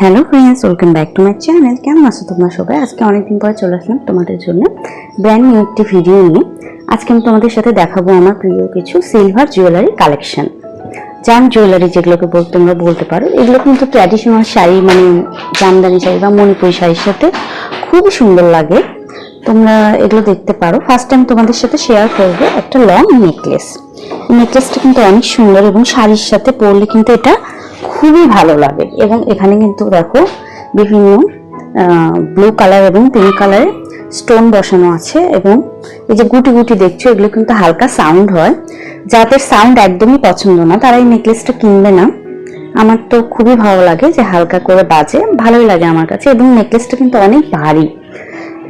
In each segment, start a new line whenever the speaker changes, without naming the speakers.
Hello friends welcome back to my channel কেমন আছো তোমরা সবাই? আজকে অনেকদিন পরে চলে আসলাম তোমাদের জন্য ব্র্যান্ড নিউ একটি ভিডিও নিয়ে। আজকে আমি তোমাদের সাথে দেখাবো আমার প্রিয় কিছু সিলভার জুয়েলারি কালেকশন জাম জুয়েলারি যেগুলোকে বল তোমরা বলতে পারো, এগুলো কিন্তু ট্র্যাডিশনাল শাড়ি মানে জামদানি শাড়ি বা মণিপুরি শাড়ির সাথে খুবই সুন্দর লাগে। তোমরা এগুলো দেখতে পারো। ফার্স্ট টাইম তোমাদের সাথে শেয়ার করব একটা লং নেকলেস নেকলেসটা কিন্তু অনেক সুন্দর এবং শাড়ির সাথে পরলে কিন্তু এটা খুবই ভালো লাগে। এবং এখানে কিন্তু দেখো বিভিন্ন ব্লু কালার এবং পিঙ্ক কালারের স্টোন বসানো আছে এবং এই যে গুটি গুটি দেখছ, এগুলো কিন্তু হালকা সাউন্ড হয়। যাদের সাউন্ড একদমই পছন্দ না, তারা এই নেকলেসটা কিনবে না। আমার তো খুবই ভালো লাগে যে হালকা করে বাজে, ভালোই লাগে আমার কাছে এবং নেকলেসটা কিন্তু অনেক ভারী।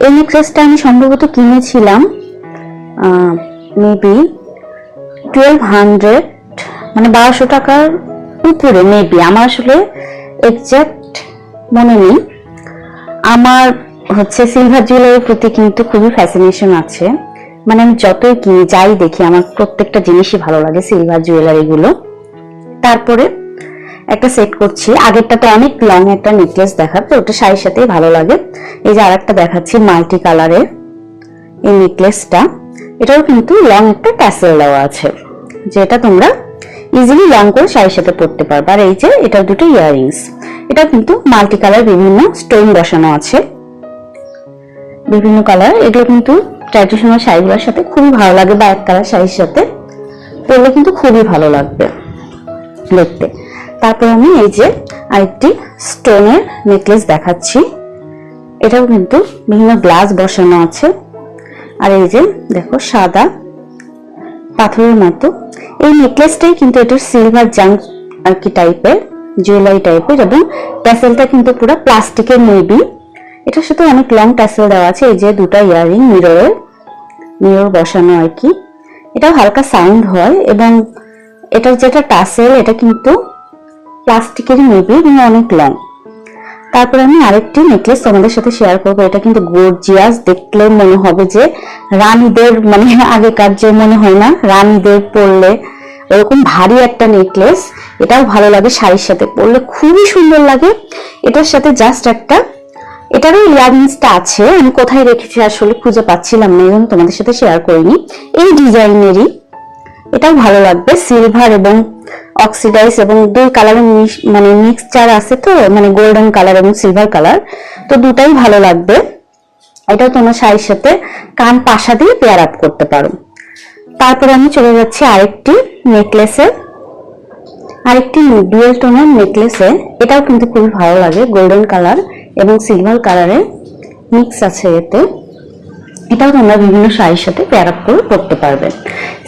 এই নেকলেসটা আমি সম্ভবত কিনেছিলাম মেবি টুয়েলভ হান্ড্রেড মানে বারোশো টাকার উপরে মেবি আমার আসলে এক্সাক্ট মনে নেই। আমার হচ্ছে সিলভার জুয়েলারির প্রতি কিন্তু খুবই ফ্যাসিনেশন আছে। মানে আমি যতই কিনি, যাই দেখি, আমার প্রত্যেকটা জিনিসই ভালো লাগে সিলভার জুয়েলারি গুলো। তারপরে একটা সেট করছি। আগেরটা তো অনেক লং একটা নেকলেস দেখাবে ওটা শাড়ির সাথেই ভালো লাগে। এই যে আরেকটা দেখাচ্ছি মাল্টি কালারের এই নেকলেসটা এটাও কিন্তু লং একটা ট্যাসেল দেওয়া আছে, যেটা তোমরা ইজিলি লং করে শাড়ির সাথে পরতে পারবে। আর এই যে এটা দুটো ইয়াররিংস এটা কিন্তু মাল্টি কালার বিভিন্ন স্টোন বসানো আছে। বিভিন্ন কালার এগুলো কিন্তু ট্র্যাডিশনাল শাড়িগুলোর সাথে খুবই ভালো লাগে বা এক কালার শাড়ির সাথে। পরলে কিন্তু খুবই ভালো লাগবে দেখতে। তারপর আমি এই যে আরেকটি স্টোনের নেকলেস দেখাচ্ছি। এটাও কিন্তু বিভিন্ন গ্লাস বসানো আছে। আর এই যে, দেখো সাদা পাথরের মতো। এই নেকলেসটাই কিন্তু এটার সিলভার জাং আর কি টাইপের জুয়েলারি টাইপের এবং ট্যাসেলটা কিন্তু পুরো প্লাস্টিকের মেবি এটার সাথে অনেক লং ট্যাসেল দেওয়া আছে, এই যে দুটা ইয়ারিং মিররের মিরর বসানো আর কি। এটাও হালকা সাউন্ড হয় এবং এটার যেটা টাসেল এটা কিন্তু প্লাস্টিকেরই মেবি এবং অনেক লং তারপর আমি আরেকটি নেকলেস তোমাদের সাথে শেয়ার করব। এটা কিন্তু গর্জিয়াস দেখলে মনে হবে যে রানীদের মানে আগেকার যে মনে হয় না, রানীদের পরলে এরকম ভারী একটা নেকলেস এটাও ভালো লাগে শাড়ির সাথে। পরলে খুবই সুন্দর লাগে। এটার সাথে জাস্ট একটা, এটারও ইয়ারিংসটা আছে। আমি কোথায় রেখেছি আসলে খুঁজে পাচ্ছিলাম না, এই তোমাদের সাথে শেয়ার করিনি। এই ডিজাইনেরই এটাও ভালো লাগবে। সিলভার এবং অক্সিডাইজ এবং দুই কালারের মানে মিক্সচার আছে তো মানে গোল্ডেন কালার এবং সিলভার কালার তো দুটাই ভালো লাগবে। এটাও তোমার শাড়ির সাথে কান পাশা দিয়ে পেয়ার আপ করতে পারো। তারপরে আমি চলে যাচ্ছি আরেকটি নেকলেসে আরেকটি ডুয়েল টোনের নেকলেসে এটাও কিন্তু খুবই ভালো লাগে গোল্ডেন কালার এবং সিলভার কালারের মিক্স আছে এতে। এটাও তোমরা বিভিন্ন শাড়ির সাথে পেয়ার আপ করে পরতে পারবে।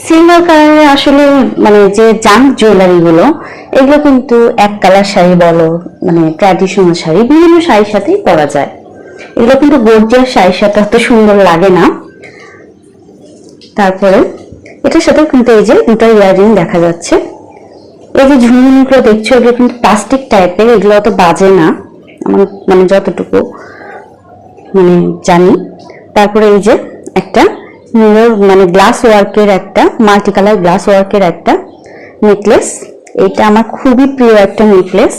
সিলভার কালারের আসলে মানে যে জাঙ্ক জুয়েলারি গুলো, এগুলো কিন্তু এক কালার শাড়ি বলো মানে ট্র্যাডিশনাল শাড়ি, বিভিন্ন শাড়ির সাথেই পরা যায়। এগুলো কিন্তু গর্জিয়াস শাড়ির সাথে অত সুন্দর লাগে না। তারপরে এটার সাথেও কিন্তু এই যে দুটো ইয়ারিং দেখা যাচ্ছে। এই যে ঝুমঝুমগুলো দেখছ, এগুলো কিন্তু প্লাস্টিক টাইপের এগুলো অত বাজে না। আমার মানে যতটুকু মানে জানি। তারপরে এই যে একটা মানে গ্লাস ওয়ার্কের একটা মাল্টি কালার গ্লাস ওয়ার্কের একটা নেকলেস এটা আমার খুবই প্রিয় একটা নেকলেস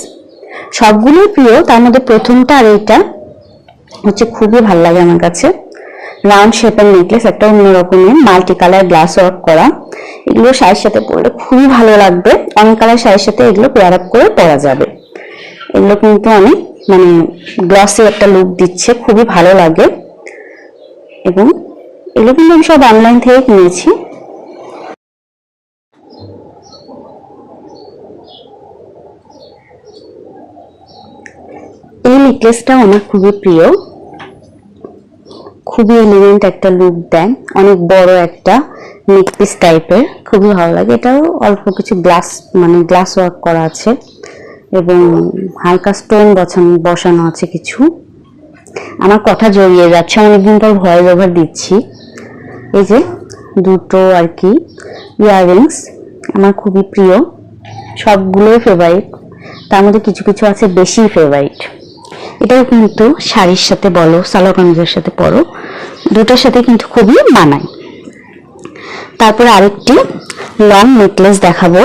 সবগুলোই প্রিয়, তার মধ্যে প্রথমটা আর এইটা হচ্ছে খুবই ভালো লাগে আমার কাছে। রাউন্ড শেপের নেকলেস একটা অন্য রকমের মাল্টি কালার গ্লাস ওয়ার্ক করা। এগুলো শাড়ির সাথে পরলে খুবই ভালো লাগবে। অনেক কালার শাড়ির সাথে এগুলো পেয়ার আপ করে পরা যাবে। এগুলো কিন্তু অনেক মানে গ্লসি একটা লুক দিচ্ছে, খুবই ভালো লাগে। এবং কিন্তু আমি সব অনলাইন থেকে কিনেছি। এই নেকলেসটাও আমার খুবই প্রিয়। খুবই এলিগেন্ট একটা লুক দেয় অনেক বড় একটা নেকপিস টাইপের খুবই ভালো লাগে। এটাও অল্প কিছু গ্লাস মানে গ্লাস ওয়ার্ক করা আছে। এবং হালকা স্টোন বসানো আছে কিছু। আমার কথা জড়িয়ে যাচ্ছে, অনেকদিন পর ভয়েস ওভার দিচ্ছি। এই যে, দুটো আর কি ইয়াররিংস আমার খুবই প্রিয়, সবগুলোই ফেভারিট তার মধ্যে কিছু কিছু আছে বেশি ফেভারিট এটাও কিন্তু শাড়ির সাথে বলো, সালোয়ার কামিজের সাথে পরো, দুটার সাথে কিন্তু খুবই মানায়। তারপরে আরেকটি লং নেকলেস দেখাবো।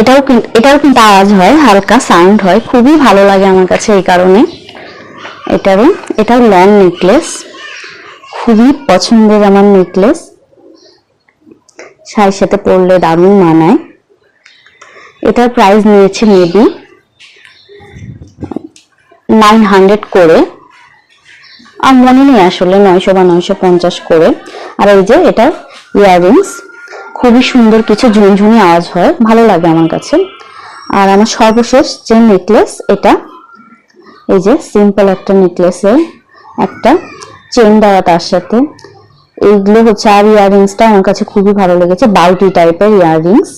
এটাও কিন্তু এটাও কিন্তু আওয়াজ হয়, হালকা সাউন্ড হয়, খুবই ভালো লাগে আমার কাছে এই কারণে। এটারও এটাও লং নেকলেস খুবই পছন্দের আমার নেকলেস শাড়ির সাথে পরলে দারুণ মানায়। এটার প্রাইস নিয়েছে মেবি নাইন হান্ড্রেড করে। আর মনে নেই আসলে নয়শো বা নয়শো পঞ্চাশ করে। আর এই যে এটা ইয়াররিংস খুবই সুন্দর কিছু ঝুনঝুনি আওয়াজ হয়। ভালো লাগে আমার কাছে। আর আমার সর্বশেষ যে নেকলেস এটা এই যে সিম্পল একটা নেকলেসের একটা চেন দেওয়া তার সাথে। এইগুলো হচ্ছে আর ইয়াররিংসটা আমার কাছে খুবই ভালো লেগেছে বাউটি টাইপের ইয়াররিংস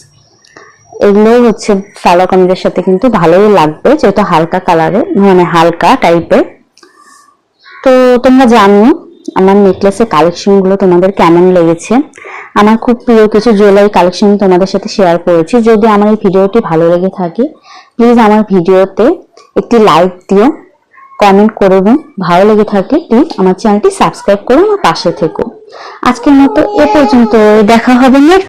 এগুলো হচ্ছে সালোয়ার কামিজের সাথে কিন্তু ভালোই লাগবে, যেটা হালকা কালারের মানে হালকা টাইপের তো তোমরা জানো, আমার নেকলেসের কালেকশনগুলো তোমাদের কেমন লেগেছে? আমার খুব প্রিয় কিছু জুয়েলারি কালেকশন তোমাদের সাথে শেয়ার করেছি। যদি আমার এই ভিডিওটি ভালো লেগে থাকে প্লিজ আমার ভিডিওতে একটি লাইক দিও কমেন্ট করে এবং ভালো লেগে থাকে প্লিজ আমার চ্যানেলটি সাবস্ক্রাইব করুন আমার পাশে থেকো। আজকের মতো এ পর্যন্ত দেখা হবে নেক্সট